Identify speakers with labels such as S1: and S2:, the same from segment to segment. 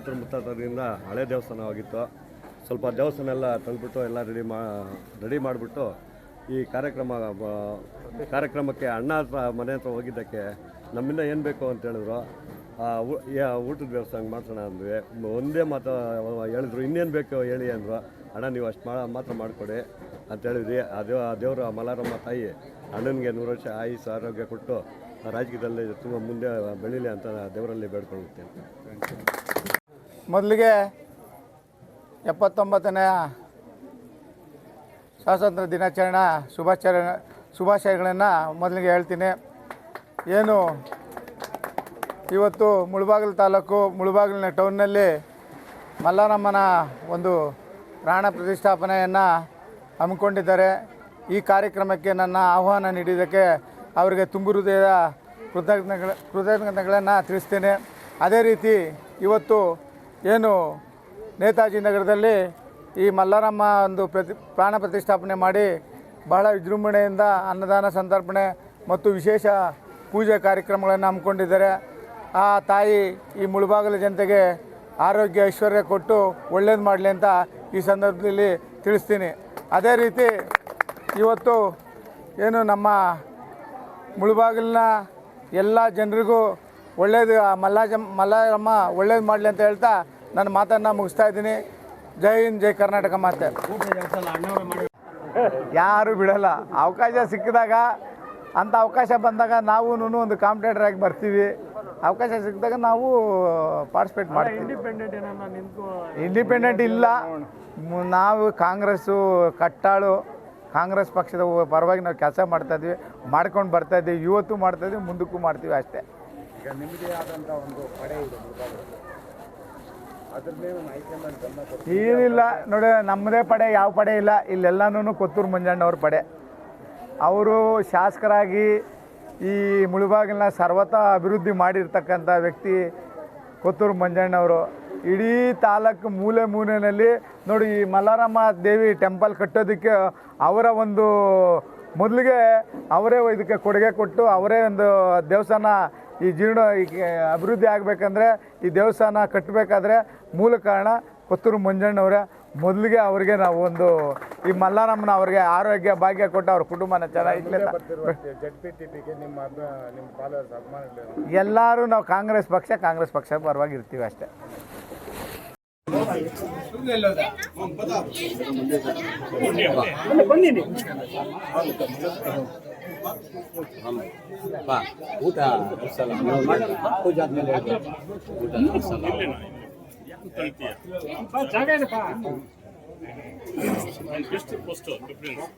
S1: ತಾತರ ಮುತ್ತಾತರಿಂದ ಹಳೆ ದೇವಸ್ಥಾನವಾಗಿತ್ತು ಸ್ವಲ್ಪ ದೇವಸ್ಥಾನ ಎಲ್ಲ ತಂದುಬಿಟ್ಟು ಎಲ್ಲ ರೆಡಿ ಮಾ ರೆಡಿ ಮಾಡಿಬಿಟ್ಟು ಈ ಕಾರ್ಯಕ್ರಮ ಕಾರ್ಯಕ್ರಮಕ್ಕೆ ಅಣ್ಣ ಹತ್ರ, ಮನೆ ಹತ್ರ ಹೋಗಿದ್ದಕ್ಕೆ ನಮ್ಮಿಂದ ಏನು ಬೇಕು ಅಂತ ಹೇಳಿದ್ರು. ಊಟದ ವ್ಯವಸ್ಥೆ ಹಂಗೆ ಮಾಡ್ಸೋಣ ಅಂದ್ವಿ. ಒಂದೇ ಮಾತು, ಹೇಳಿದ್ರು, ಇನ್ನೇನು ಬೇಕು ಹೇಳಿ ಅಂದರು. ಅಣ್ಣ, ನೀವು ಅಷ್ಟು ಮಾ, ಮಾತ್ರ ಮಾಡಿಕೊಡಿ ಅಂತ ಹೇಳಿದ್ವಿ. ಅದು ಆ ದೇವರು ಮಲಾರಮ್ಮ ತಾಯಿ ಅಣ್ಣನಿಗೆ ನೂರು ವರ್ಷ ಆಯುಸ್ ಆರೋಗ್ಯ ಕೊಟ್ಟು ರಾಜಕೀಯದಲ್ಲಿ ತುಂಬ ಮುಂದೆ ಬೆಳೀಲಿ ಅಂತ ದೇವರಲ್ಲಿ ಬೇಡ್ಕೊಳ್ಳುತ್ತೇನೆ.
S2: ಮೊದಲಿಗೆ ಎಪ್ಪತ್ತೊಂಬತ್ತನೆಯ ಸ್ವಾತಂತ್ರ್ಯ ದಿನಾಚರಣೆ ಶುಭಾಚರಣೆ ಶುಭಾಶಯಗಳನ್ನು ಮೊದಲಿಗೆ ಹೇಳ್ತೀನಿ. ಏನು? ಇವತ್ತು ಮುಳಬಾಗಿಲು ತಾಲೂಕು ಮುಳಬಾಗಿಲಿನ ಟೌನ್ನಲ್ಲಿ ಮಲ್ಲಾರಮ್ಮನ ಒಂದು ಪ್ರಾಣ ಪ್ರತಿಷ್ಠಾಪನೆಯನ್ನು ಹಮ್ಮಿಕೊಂಡಿದ್ದಾರೆ. ಈ ಕಾರ್ಯಕ್ರಮಕ್ಕೆ ನನ್ನ ಆಹ್ವಾನ ನೀಡಿದ್ದಕ್ಕೆ ಅವರಿಗೆ ತುಂಬು ಹೃದಯದ ಕೃತಜ್ಞತೆಗಳ ಕೃತಜ್ಞತೆಗಳನ್ನು ತಿಳಿಸ್ತೇನೆ. ಅದೇ ರೀತಿ ಇವತ್ತು ಏನು ನೇತಾಜಿ ನಗರದಲ್ಲಿ ಈ ಮಲ್ಲಾರಮ್ಮ ಒಂದು ಪ್ರತಿ, ಪ್ರಾಣ ಪ್ರತಿಷ್ಠಾಪನೆ ಮಾಡಿ ಬಹಳ ವಿಜೃಂಭಣೆಯಿಂದ ಅನ್ನದಾನ ಸಂತರ್ಪಣೆ ಮತ್ತು ವಿಶೇಷ ಪೂಜೆ ಕಾರ್ಯಕ್ರಮಗಳನ್ನು ಹಮ್ಮಿಕೊಂಡಿದ್ದಾರೆ. ಆ ತಾಯಿ ಈ ಮುಳುಬಾಗಿಲ ಜನತೆಗೆ ಆರೋಗ್ಯ ಐಶ್ವರ್ಯ ಕೊಟ್ಟು ಒಳ್ಳೇದು ಮಾಡಲಿ ಅಂತ ಈ ಸಂದರ್ಭದಲ್ಲಿ ತಿಳಿಸ್ತೀನಿ. ಅದೇ ರೀತಿ ಇವತ್ತು ಏನು ನಮ್ಮ ಮುಳುಬಾಗಿಲಿನ ಎಲ್ಲ ಜನರಿಗೂ ಒಳ್ಳೇದು, ಆ ಮಲ್ಲಾಜ, ಮಲ್ಲಾರಮ್ಮ ಒಳ್ಳೇದು ಮಾಡಲಿ ಅಂತ ಹೇಳ್ತಾ ನನ್ನ ಮಾತನ್ನು ಮುಗಿಸ್ತಾ ಇದ್ದೀನಿ. ಜೈ ಹಿಂದ್ ಜೈ ಕರ್ನಾಟಕ ಮಾತೆ. ಯಾರು ಬಿಡಲ್ಲ. ಅವಕಾಶ ಸಿಕ್ಕಿದಾಗ ಅಂಥ ಅವಕಾಶ ಬಂದಾಗ ನಾವು ಒಂದು ಕಾಂಪಿಟೇಟರ್ ಆಗಿ ಬರ್ತೀವಿ. ಅವಕಾಶ ಸಿಕ್ಕಿದಾಗ ನಾವು ಪಾರ್ಟಿಸಿಪೇಟ್ ಮಾಡ್ತೀವಿ. ಇಂಡಿಪೆಂಡೆಂಟ್ ಇಲ್ಲ. ನಾವು ಕಾಂಗ್ರೆಸ್ಸು ಕಟ್ಟಾಳು ಕಾಂಗ್ರೆಸ್ ಪಕ್ಷದ ಪರವಾಗಿ ನಾವು ಕೆಲಸ ಮಾಡ್ತಾ ಇದ್ವಿ ಮಾಡ್ಕೊಂಡು ಬರ್ತಾ ಇದ್ದೀವಿ. ಇವತ್ತು ಮಾಡ್ತಾ ಇದ್ದೀವಿ ಮುಂದಕ್ಕೂ ಮಾಡ್ತೀವಿ ಅಷ್ಟೇ.
S3: ಈಗ ನಿಮ್ಮದೇ ಆದಂಥ ಒಂದು ಪಡೆ ಇದೆ ಮುಳುಬಾಗಿಲು. ಅದನ್ನೇ ಹೈಕಮಾಂಡ್ ಗಮನ ಕೊಟ್ಟು
S2: ಏನಿಲ್ಲ, ನೋಡಿ ನಮ್ಮದೇ ಪಡೆ, ಯಾವ ಪಡೆ ಇಲ್ಲ. ಇಲ್ಲೆಲ್ಲನೂ ಕೊತ್ತೂರು ಮಂಜಣ್ಣವ್ರ ಪಡೆ. ಅವರು ಶಾಸಕರಾಗಿ ಈ ಮುಳುಬಾಗಿಲನ್ನ ಸರ್ವತ ಅಭಿವೃದ್ಧಿ ಮಾಡಿರ್ತಕ್ಕಂಥ ವ್ಯಕ್ತಿ ಕೊತ್ತೂರು ಮಂಜಣ್ಣವರು ಇಡೀ ತಾಲೂಕು ಮೂಲೆ ಮೂಲೆಯಲ್ಲಿ, ನೋಡಿ, ಈ ಮಲ್ಲಾರಮ್ಮ ದೇವಿ ಟೆಂಪಲ್ ಕಟ್ಟೋದಕ್ಕೆ ಅವರ ಒಂದು ಮೊದಲಿಗೆ ಅವರೇ ಇದಕ್ಕೆ ಕೊಡುಗೆ ಕೊಟ್ಟು, ಅವರೇ ಒಂದು ದೇವಸ್ಥಾನ ಈ ಜೀರ್ಣ ಅಭಿವೃದ್ಧಿ ಆಗಬೇಕಂದ್ರೆ, ಈ ದೇವಸ್ಥಾನ ಕಟ್ಟಬೇಕಾದ್ರೆ ಮೂಲ ಕಾರಣ ಕೊತ್ತೂರು ಮಂಜಣ್ಣವರ ಮೊದಲಿಗೆ ಅವರಿಗೆ ನಾವು ಒಂದು ಈ ಮಲ್ಲಾರಮ್ಮನ ಅವ್ರಿಗೆ ಆರೋಗ್ಯ ಭಾಗ್ಯ ಕೊಟ್ಟು ಅವ್ರ ಕುಟುಂಬನ ಚೆನ್ನಾಗಿ ಎಲ್ಲರೂ ನಾವು ಕಾಂಗ್ರೆಸ್ ಪಕ್ಷ ಕಾಂಗ್ರೆಸ್ ಪಕ್ಷ ಪರವಾಗಿ ಇರ್ತೀವಿ ಅಷ್ಟೇ
S4: ಬಾ ಊಟ ಬೆಸ್ಟ್ ಫಸ್ಟ್ ಪ್ರಿಫರೆನ್ಸ್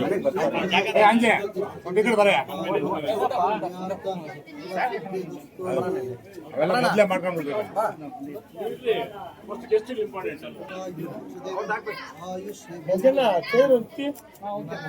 S4: ಹೇಳ್ಬೇಕು. ಊಟ ಸಲ
S3: ಅವೆಲ್ಲ ಮೊದಲೇ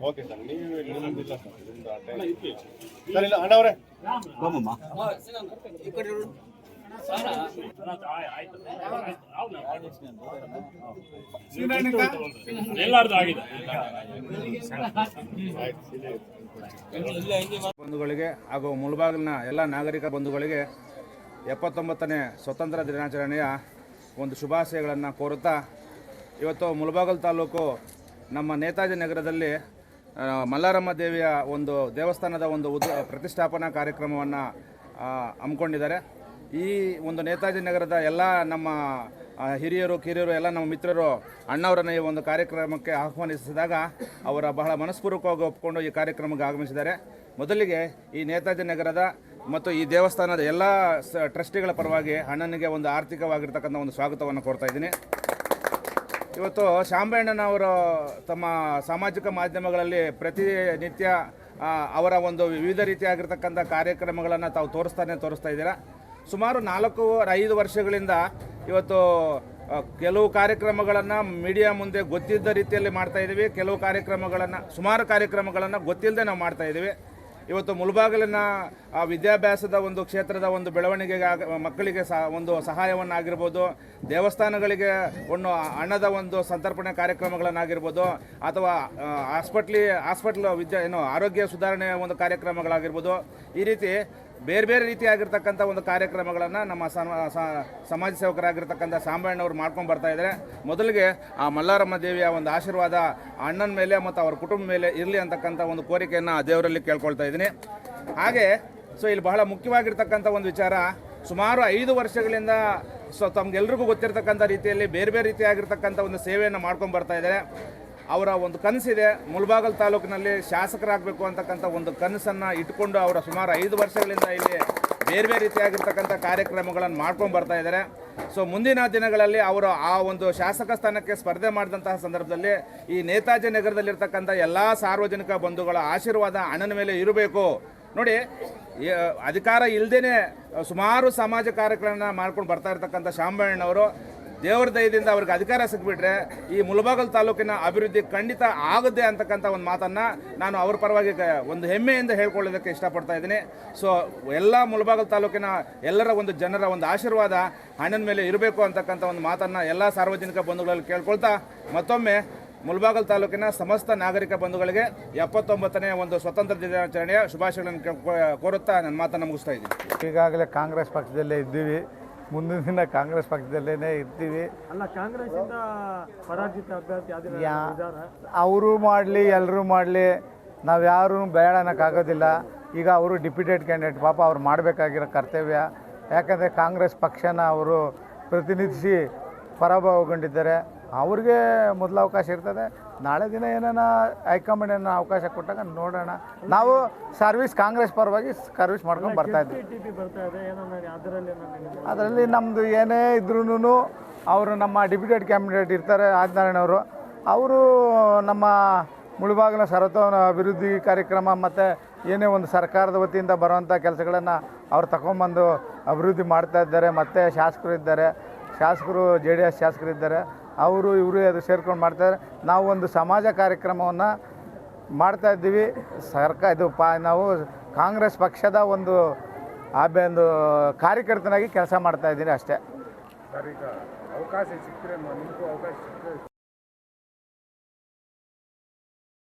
S3: ಓಕೆ ಸರ್ ನೀವು ಸರ್ ನಿಮ್ದು ಆ ಟೈಮ್. ಸರ್ ಇಲ್ಲ ಅಣ್ಣ ಅವರೇ
S4: ಬಾಮಮ್ಮ.
S5: ಬಂಧುಗಳಿಗೆ ಹಾಗೂ ಮುಳಬಾಗಿಲಿನ ಎಲ್ಲ ನಾಗರಿಕ ಬಂಧುಗಳಿಗೆ ಎಪ್ಪತ್ತೊಂಬತ್ತನೇ ಸ್ವತಂತ್ರ ದಿನಾಚರಣೆಯ ಒಂದು ಶುಭಾಶಯಗಳನ್ನು ಕೋರುತ್ತಾ ಇವತ್ತು ಮುಳಬಾಗಲ್ ತಾಲೂಕು ನಮ್ಮ ನೇತಾಜಿ ನಗರದಲ್ಲಿ ಮಲ್ಲಾರಮ್ಮ ದೇವಿಯ ಒಂದು ದೇವಸ್ಥಾನದ ಒಂದು ಉದ್, ಪ್ರತಿಷ್ಠಾಪನಾ ಕಾರ್ಯಕ್ರಮವನ್ನು ಹಮ್ಮಿಕೊಂಡಿದ್ದಾರೆ. ಈ ಒಂದು ನೇತಾಜಿ ನಗರದ ಎಲ್ಲ ನಮ್ಮ ಹಿರಿಯರು, ಕಿರಿಯರು, ಎಲ್ಲ ನಮ್ಮ ಮಿತ್ರರು, ಅಣ್ಣವರನ್ನು ಈ ಒಂದು ಕಾರ್ಯಕ್ರಮಕ್ಕೆ ಆಹ್ವಾನಿಸಿದಾಗ ಅವರ ಬಹಳ ಮನಸ್ಪೂರ್ವಕವಾಗಿ ಒಪ್ಪಿಕೊಂಡು ಈ ಕಾರ್ಯಕ್ರಮಕ್ಕೆ ಆಗಮಿಸಿದ್ದಾರೆ. ಮೊದಲಿಗೆ ಈ ನೇತಾಜಿ ನಗರದ ಮತ್ತು ಈ ದೇವಸ್ಥಾನದ ಎಲ್ಲ ಟ್ರಸ್ಟಿಗಳ ಪರವಾಗಿ ಅಣ್ಣನಿಗೆ ಒಂದು ಆರ್ಥಿಕವಾಗಿರ್ತಕ್ಕಂಥ ಒಂದು ಸ್ವಾಗತವನ್ನು ಕೊಡ್ತಾಯಿದ್ದೀನಿ ಇವತ್ತು ಶಾಂಬಣ್ಣನವರು ತಮ್ಮ ಸಾಮಾಜಿಕ ಮಾಧ್ಯಮಗಳಲ್ಲಿ ಪ್ರತಿನಿತ್ಯ ನಿತ್ಯ ಅವರ ಒಂದು ವಿವಿಧ ರೀತಿಯಾಗಿರ್ತಕ್ಕಂಥ ಕಾರ್ಯಕ್ರಮಗಳನ್ನು ತಾವು ತೋರಿಸ್ತಾನೆ ತೋರಿಸ್ತಾ ಇದ್ದೀರಾ. ಸುಮಾರು ನಾಲ್ಕು ಐದು ವರ್ಷಗಳಿಂದ ಇವತ್ತು ಕೆಲವು ಕಾರ್ಯಕ್ರಮಗಳನ್ನು ಮೀಡಿಯಾ ಮುಂದೆ ಗೊತ್ತಿದ್ದ ರೀತಿಯಲ್ಲಿ ಮಾಡ್ತಾ ಇದ್ದೀವಿ ಕೆಲವು ಕಾರ್ಯಕ್ರಮಗಳನ್ನು, ಸುಮಾರು ಕಾರ್ಯಕ್ರಮಗಳನ್ನು ಗೊತ್ತಿಲ್ಲದೆ ನಾವು ಮಾಡ್ತಾ ಇದ್ದೀವಿ ಇವತ್ತು ಮುಳಬಾಗಿಲಿನ ವಿದ್ಯಾಭ್ಯಾಸದ ಒಂದು ಕ್ಷೇತ್ರದ ಒಂದು ಬೆಳವಣಿಗೆಗೆ ಮಕ್ಕಳಿಗೆ ಸಹ ಒಂದು ಸಹಾಯವನ್ನಾಗಿರ್ಬೋದು, ದೇವಸ್ಥಾನಗಳಿಗೆ ಒಂದು ಹಣದ ಒಂದು ಸಂತರ್ಪಣೆ ಕಾರ್ಯಕ್ರಮಗಳನ್ನಾಗಿರ್ಬೋದು, ಅಥವಾ ಹಾಸ್ಪಿಟ್ಲಿ, ಹಾಸ್ಪಿಟ್ಲ್ ವಿದ್ಯಾ, ಏನು ಆರೋಗ್ಯ ಸುಧಾರಣೆಯ ಒಂದು ಕಾರ್ಯಕ್ರಮಗಳಾಗಿರ್ಬೋದು, ಈ ರೀತಿ ಬೇರೆ ಬೇರೆ ರೀತಿಯಾಗಿರ್ತಕ್ಕಂಥ ಒಂದು ಕಾರ್ಯಕ್ರಮಗಳನ್ನು ನಮ್ಮ ಸಮಾಜ ಸೇವಕರಾಗಿರ್ತಕ್ಕಂಥ ಸಾಂಬಣ್ಣವ್ರು ಮಾಡ್ಕೊಂಡು ಬರ್ತಾ ಇದ್ದಾರೆ ಮೊದಲಿಗೆ ಆ ಮಲ್ಲಾರಮ್ಮ ದೇವಿಯ ಒಂದು ಆಶೀರ್ವಾದ ಅಣ್ಣನ ಮೇಲೆ ಮತ್ತು ಅವ್ರ ಕುಟುಂಬ ಮೇಲೆ ಇರಲಿ ಅಂತಕ್ಕಂಥ ಒಂದು ಕೋರಿಕೆಯನ್ನು ಆ ದೇವರಲ್ಲಿ ಕೇಳ್ಕೊಳ್ತಾ ಇದ್ದೀನಿ. ಹಾಗೆ, ಸೊ ಇಲ್ಲಿ ಬಹಳ ಮುಖ್ಯವಾಗಿರ್ತಕ್ಕಂಥ ಒಂದು ವಿಚಾರ, ಸುಮಾರು ಐದು ವರ್ಷಗಳಿಂದ ಸೊ ತಮಗೆಲ್ರಿಗೂ ಗೊತ್ತಿರತಕ್ಕಂಥ ರೀತಿಯಲ್ಲಿ ಬೇರೆ ಬೇರೆ ರೀತಿಯಾಗಿರ್ತಕ್ಕಂಥ ಒಂದು ಸೇವೆಯನ್ನು ಮಾಡ್ಕೊಂಡು ಬರ್ತಾ ಇದ್ದಾರೆ ಅವರ ಒಂದು ಕನಸಿದೆ. ಮುಳಬಾಗಲ್ ತಾಲೂಕಿನಲ್ಲಿ ಶಾಸಕರಾಗಬೇಕು ಅಂತಕ್ಕಂಥ ಒಂದು ಕನಸನ್ನು ಇಟ್ಕೊಂಡು ಅವರ ಸುಮಾರು ಐದು ವರ್ಷಗಳಿಂದ ಇಲ್ಲಿ ಬೇರೆ ಬೇರೆ ರೀತಿಯಾಗಿರ್ತಕ್ಕಂಥ ಕಾರ್ಯಕ್ರಮಗಳನ್ನು ಮಾಡ್ಕೊಂಡು ಬರ್ತಾ ಇದ್ದಾರೆ. ಸೊ ಮುಂದಿನ ದಿನಗಳಲ್ಲಿ ಅವರು ಆ ಒಂದು ಶಾಸಕ ಸ್ಥಾನಕ್ಕೆ ಸ್ಪರ್ಧೆ ಮಾಡಿದಂತಹ ಸಂದರ್ಭದಲ್ಲಿ ಈ ನೇತಾಜಿ ನಗರದಲ್ಲಿರ್ತಕ್ಕಂಥ ಎಲ್ಲ ಸಾರ್ವಜನಿಕ ಬಂಧುಗಳ ಆಶೀರ್ವಾದ ಅಣ್ಣನ ಮೇಲೆ ಇರಬೇಕು. ನೋಡಿ ಅಧಿಕಾರ ಇಲ್ಲದೇ ಸುಮಾರು ಸಮಾಜ ಕಾರ್ಯಕ್ರಮನ ಮಾಡ್ಕೊಂಡು ಬರ್ತಾ ಇರ್ತಕ್ಕಂಥ ಶಾಂಬಣ್ಣವರು ದೇವರ ದಯದಿಂದ ಅವ್ರಿಗೆ ಅಧಿಕಾರ ಸಿಕ್ಬಿಟ್ರೆ ಈ ಮುಲಬಾಗಲ್ ತಾಲೂಕಿನ ಅಭಿವೃದ್ಧಿ ಖಂಡಿತ ಆಗುತ್ತೆ ಅಂತಕ್ಕಂಥ ಒಂದು ಮಾತನ್ನು ನಾನು ಅವ್ರ ಪರವಾಗಿ ಒಂದು ಹೆಮ್ಮೆಯಿಂದ ಹೇಳ್ಕೊಳ್ಳೋದಕ್ಕೆ ಇಷ್ಟಪಡ್ತಾ ಇದ್ದೀನಿ. ಸೊ ಎಲ್ಲ ಮುಲಬಾಗಲ್ ತಾಲೂಕಿನ ಎಲ್ಲರ ಒಂದು ಜನರ ಒಂದು ಆಶೀರ್ವಾದ ಹಣ್ಣಿನ ಮೇಲೆ ಇರಬೇಕು ಅಂತಕ್ಕಂಥ ಒಂದು ಮಾತನ್ನು ಎಲ್ಲ ಸಾರ್ವಜನಿಕ ಬಂಧುಗಳಲ್ಲಿ ಕೇಳ್ಕೊಳ್ತಾ ಮತ್ತೊಮ್ಮೆ ಮುಲ್ಬಾಗಲ್ ತಾಲೂಕಿನ ಸಮಸ್ತ ನಾಗರಿಕ ಬಂಧುಗಳಿಗೆ ಎಪ್ಪತ್ತೊಂಬತ್ತನೇ ಒಂದು ಸ್ವತಂತ್ರ ದಿನಾಚರಣೆಯ ಶುಭಾಶಯಗಳನ್ನು ಕೋರುತ್ತಾ ನನ್ನ ಮಾತನ್ನು ಮುಗಿಸ್ತಾ ಇದ್ದೀನಿ.
S2: ಈಗಾಗಲೇ ಕಾಂಗ್ರೆಸ್ ಪಕ್ಷದಲ್ಲೇ ಇದ್ದೀವಿ. ಮುಂದಿನ ದಿನ ಕಾಂಗ್ರೆಸ್ ಪಕ್ಷದಲ್ಲೇ ಇರ್ತೀವಿ.
S6: ಅಲ್ಲ ಕಾಂಗ್ರೆಸ್ ಪರಾಜಿತ ಅಭ್ಯರ್ಥಿ
S2: ಯಾ ಅವರು ಮಾಡಲಿ ಎಲ್ಲರೂ ಮಾಡಲಿ ನಾವು ಯಾರೂ ಬೇಡ ಅನ್ನೋಕ್ಕಾಗೋದಿಲ್ಲ ಈಗ ಅವರು ಡಿಪ್ಯೂಟೆಡ್ ಕ್ಯಾಂಡಿಡೇಟ್ ಪಾಪ ಅವ್ರು ಮಾಡಬೇಕಾಗಿರೋ ಕರ್ತವ್ಯ. ಯಾಕಂದರೆ ಕಾಂಗ್ರೆಸ್ ಪಕ್ಷನ ಅವರು ಪ್ರತಿನಿಧಿಸಿ ಪರಾಭವಗೊಂಡಿದ್ದಾರೆ. ಅವ್ರಿಗೆ ಮೊದಲು ಅವಕಾಶ ಇರ್ತದೆ. ನಾಳೆ ದಿನ ಏನೇನ ಹೈಕಮಾಂಡ್ ಏನೋ ಅವಕಾಶ ಕೊಟ್ಟಾಗ ನೋಡೋಣ. ನಾವು ಸರ್ವಿಸ್ ಕಾಂಗ್ರೆಸ್ ಪರವಾಗಿ ಸರ್ವಿಸ್ ಮಾಡ್ಕೊಂಡು ಬರ್ತಾ ಇದ್ದೀವಿ
S6: ಅದರಲ್ಲಿ
S2: ನಮ್ಮದು ಏನೇ ಇದ್ರೂ ಅವರು ನಮ್ಮ ಡೆಪ್ಯೂಟೆಡ್ ಕ್ಯಾಂಡಿಡೇಟ್ ಇರ್ತಾರೆ ಆದಿನಾರಾಯಣ ಅವರು. ಅವರು ನಮ್ಮ ಮುಳುಬಾಗಿಲ ಸರ್ವತೋನ ಅಭಿವೃದ್ಧಿ ಕಾರ್ಯಕ್ರಮ ಮತ್ತು ಏನೇ ಒಂದು ಸರ್ಕಾರದ ವತಿಯಿಂದ ಬರುವಂಥ ಕೆಲಸಗಳನ್ನು ಅವ್ರು ತಗೊಂಬಂದು ಅಭಿವೃದ್ಧಿ ಮಾಡ್ತಾ ಇದ್ದಾರೆ. ಮತ್ತು ಶಾಸಕರು ಇದ್ದಾರೆ. ಶಾಸಕರು ಜೆ ಡಿ ಎಸ್ ಶಾಸಕರು ಇದ್ದಾರೆ. ಅವರು ಇವರು ಅದು ಸೇರ್ಕೊಂಡು ಮಾಡ್ತಾರೆ. ನಾವು ಒಂದು ಸಮಾಜ ಕಾರ್ಯಕ್ರಮವನ್ನು ಮಾಡ್ತಾ ಇದ್ದೀವಿ. ಸರ್ಕಾರ ಇದು ಪಾ, ನಾವು ಕಾಂಗ್ರೆಸ್ ಪಕ್ಷದ ಒಂದು ಆಭ್ಯ ಒಂದು ಕಾರ್ಯಕರ್ತನಾಗಿ ಕೆಲಸ ಮಾಡ್ತಾ ಇದ್ದೀನಿ ಅಷ್ಟೇ.
S3: ಅವಕಾಶ